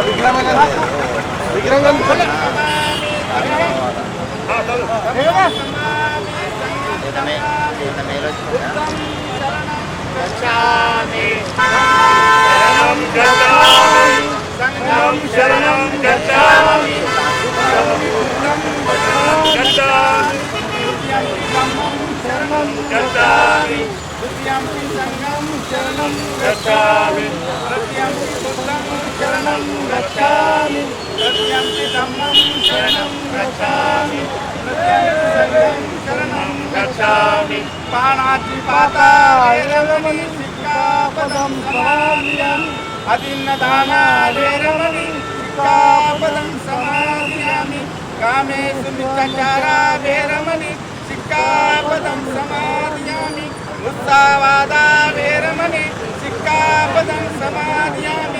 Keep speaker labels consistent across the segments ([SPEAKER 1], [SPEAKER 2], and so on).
[SPEAKER 1] సంఘం శరణం
[SPEAKER 2] గచ్ఛామి తృతీయంపి ధమ్మం శరణం గచ్ఛామి తృతీయంపి సంఘం శరణం
[SPEAKER 1] గచ్చామి
[SPEAKER 2] పాణాతిపాతా వేరమణి సిక్కాపదం సమాధియామి. అదిన్నదానా వేరమణి సిక్కాపదం సమాధియామి.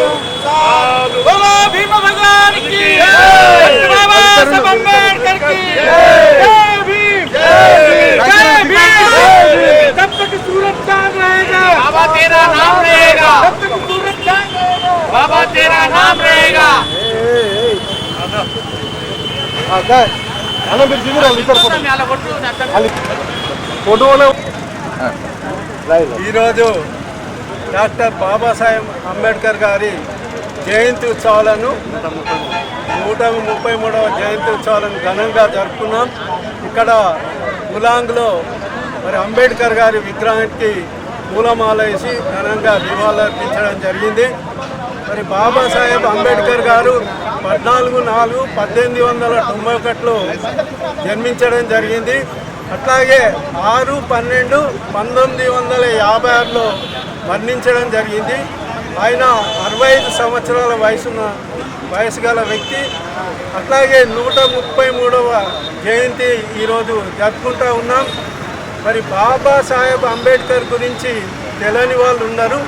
[SPEAKER 3] ఈరోజు డాక్టర్ బాబాసాహెబ్ అంబేద్కర్ గారి జయంతి ఉత్సవాలను నూట ముప్పై మూడవ జయంతి ఉత్సవాలను ఘనంగా జరుపుకున్నాం. ఇక్కడ ములాంగ్లో మరి అంబేద్కర్ గారి విగ్రహానికి పూలమాల వేసి ఘనంగా నివాళులర్పించడం జరిగింది. మరి బాబాసాహెబ్ అంబేద్కర్ గారు పద్నాలుగు నాలుగు పద్దెనిమిది వందల తొంభై ఒకటిలో జన్మించడం జరిగింది. అట్లాగే ఆరు పన్నెండు పంతొమ్మిది వందల యాభై ఆరులో మరణించడం జరిగింది. ఆయన అరవై ఐదు సంవత్సరాల వయసున్న వయసు గల వ్యక్తి. అట్లాగే నూట ముప్పై మూడవ జయంతి ఈరోజు జరుపుకుంటూ ఉన్నాం. మరి బాబాసాహెబ్ అంబేద్కర్ గురించి తెలియని వాళ్ళు ఉన్నారు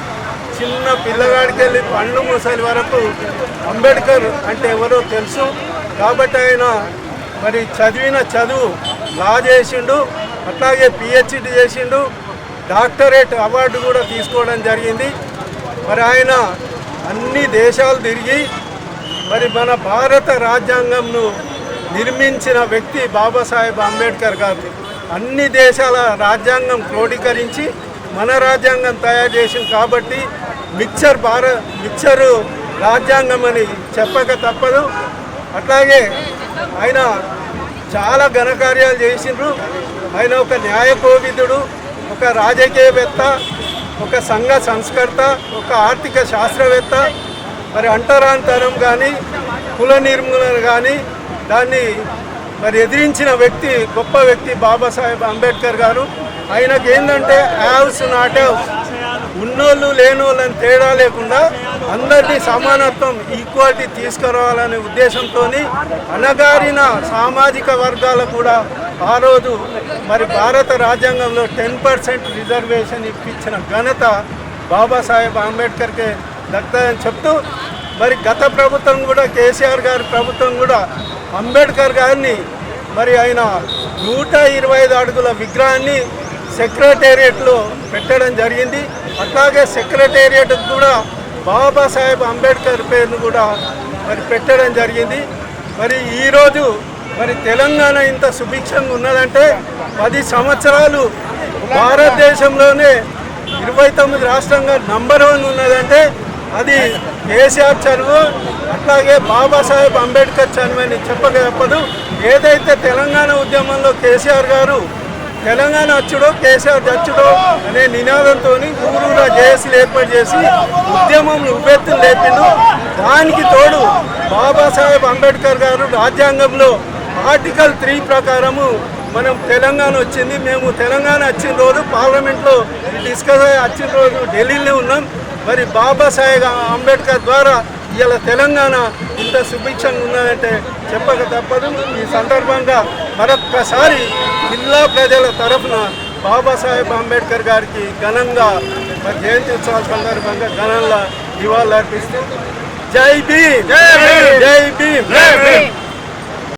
[SPEAKER 3] చిన్న పిల్లగాడికి వెళ్ళి పండ్లు ముసలి వరకు అంబేద్కర్ అంటే ఎవరో తెలుసు. కాబట్టి ఆయన మరి చదివిన చదువు లా చేసిండు అట్లాగే పిహెచ్డి చేసిండు. డాక్టరేట్ అవార్డు కూడా తీసుకోవడం జరిగింది. మరి ఆయన అన్ని దేశాలు తిరిగి మరి మన భారత రాజ్యాంగంను నిర్మించిన వ్యక్తి బాబాసాహెబ్ అంబేద్కర్ గారు. అన్ని దేశాల రాజ్యాంగం క్రోడీకరించి మన రాజ్యాంగం తయారు చేసింది కాబట్టి మిక్చర్ భార మిక్చరు రాజ్యాంగం అని చెప్పక తప్పదు. అట్లాగే ఆయన చాలా ఘనకార్యాలు చేసిండ్రు. ఆయన ఒక న్యాయకోవిదుడు ఒక రాజకీయవేత్త ఒక సంఘ సంస్కర్త ఒక ఆర్థిక శాస్త్రవేత్త. మరి అంటరాంతరం కానీ కుల నిర్మూలన కానీ దాన్ని మరి ఎదిరించిన వ్యక్తి గొప్ప వ్యక్తి బాబాసాహెబ్ అంబేద్కర్ గారు ఆయనకి ఏంటంటే హ్యావ్స్ నాట్ హ్యావ్స్ ఉన్నోళ్ళు లేనోళ్ళని తేడా లేకుండా అందరినీ సమానత్వం ఈక్వాలిటీ తీసుకురావాలనే ఉద్దేశంతో అణగారిన సామాజిక వర్గాలు కూడా ఆ రోజు మరి భారత రాజ్యాంగంలో టెన్ పర్సెంట్ రిజర్వేషన్ ఇప్పించిన ఘనత బాబాసాహెబ్ అంబేద్కర్కే దక్కుతుందని చెప్తూ మరి గత ప్రభుత్వం కూడా కేసీఆర్ గారి ప్రభుత్వం కూడా అంబేద్కర్ గారిని మరి ఆయన నూట ఇరవై ఐదు అడుగుల విగ్రహాన్ని సెక్రటేరియట్లో పెట్టడం జరిగింది. అట్లాగే సెక్రటేరియట్ కూడా బాబాసాహెబ్ అంబేద్కర్ పేరును కూడా మరి పెట్టడం జరిగింది. మరి ఈరోజు మరి తెలంగాణ ఇంత సుభిక్షంగా ఉన్నదంటే పది సంవత్సరాలు భారతదేశంలోనే ఇరవై తొమ్మిది రాష్ట్రంగా నంబర్ వన్ ఉన్నదంటే అది కేసీఆర్ చదువు అట్లాగే బాబాసాహెబ్ అంబేద్కర్ చదువు అని చెప్పక తప్పదు. ఏదైతే తెలంగాణ ఉద్యమంలో కేసీఆర్ గారు తెలంగాణ అచ్చుడో కేసీఆర్ చచ్చుడో అనే నినాదంతో ఊరూరా జేఏసీలు ఏర్పాటు చేసి ఉద్యమం ఉబ్బెత్తులు లేపిండు. దానికి తోడు బాబాసాహెబ్ అంబేద్కర్ గారు రాజ్యాంగంలో ఆర్టికల్ త్రీ ప్రకారము మనం తెలంగాణ వచ్చింది. మేము తెలంగాణ వచ్చిన రోజు పార్లమెంట్లో డిస్కస్ అయ్యి వచ్చిన రోజు ఢిల్లీలో ఉన్నాం. మరి బాబాసాహెబ్ అంబేద్కర్ ద్వారా ఇలా తెలంగాణ ఇంత సుభిక్షంగా ఉన్నదంటే చెప్పక తప్పదు. ఈ సందర్భంగా మరొక్కసారి జిల్లా ప్రజల తరఫున బాబాసాహెబ్ అంబేద్కర్ గారికి ఘనంగా మరి జయంతి ఉత్సవాల సందర్భంగా ఘనంగా నివాళులు అర్పిస్తూ జై భీమ్ జై భీమ్ జై భీమ్.